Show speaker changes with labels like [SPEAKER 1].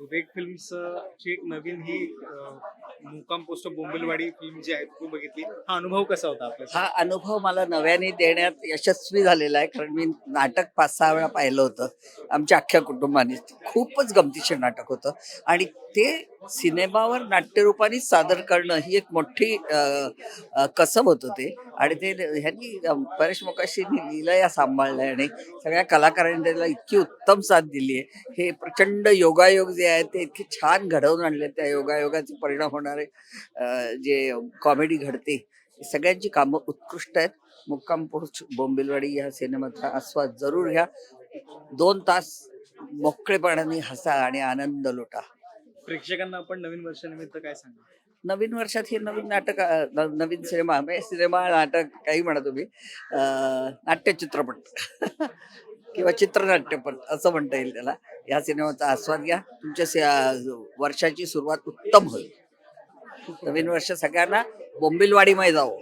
[SPEAKER 1] विवेक films ची एक नवीन ही मुकाम पोस्ट बोंबिलवाडी फिल्म जी आहे तू बघितली. हा अनुभव कसा होता आपला?
[SPEAKER 2] हा अनुभव मला नव्याने देण्यात यशस्वी झालेला आहे कारण मी नाटक पाच सहा वेळा पाहिलं होतं. आमच्या अख्ख्या कुटुंबाने खूपच गमतीशीर नाटक होतं. आणि ते सिनेमावर नाट्यरूपाने सादर करणं ही एक मोठी कसब होतं ते. आणि ते ह्यांनी अ, परेश मोकाशींनी लिलया आहे आणि सगळ्या कलाकारांनी त्याला इतकी उत्तम साथ दिली आहे. हे प्रचंड योगायोग जे आहे ते इतके छान घडवून आणले त्या योगायोगाचे परिणाम होणारे जे कॉमेडी घडते सगळ्यांची कामं उत्कृष्ट आहेत. मुक्काम पोस्ट बोंबिलवाडी या सिनेमाचा आस्वाद जरूर घ्या. दोन तास मोकळेपणाने हसा आणि आनंद लुटा.
[SPEAKER 1] प्रेक्षकांना आपण नवीन वर्षानिमित्त काय सांगा?
[SPEAKER 2] नवीन वर्षात हे नवीन नाटक नवीन सिनेमा म्हणजे सिनेमा नाटक काही म्हणा तुम्ही नाट्य चित्रपट किंवा चित्रनाट्यपट असं म्हणता येईल त्याला. या सिनेमाचा आस्वाद घ्या. तुमच्या वर्षाची सुरुवात उत्तम होईल. नवीन वर्ष सगळ्यांना बोंबिलवाडीमध्ये जावं.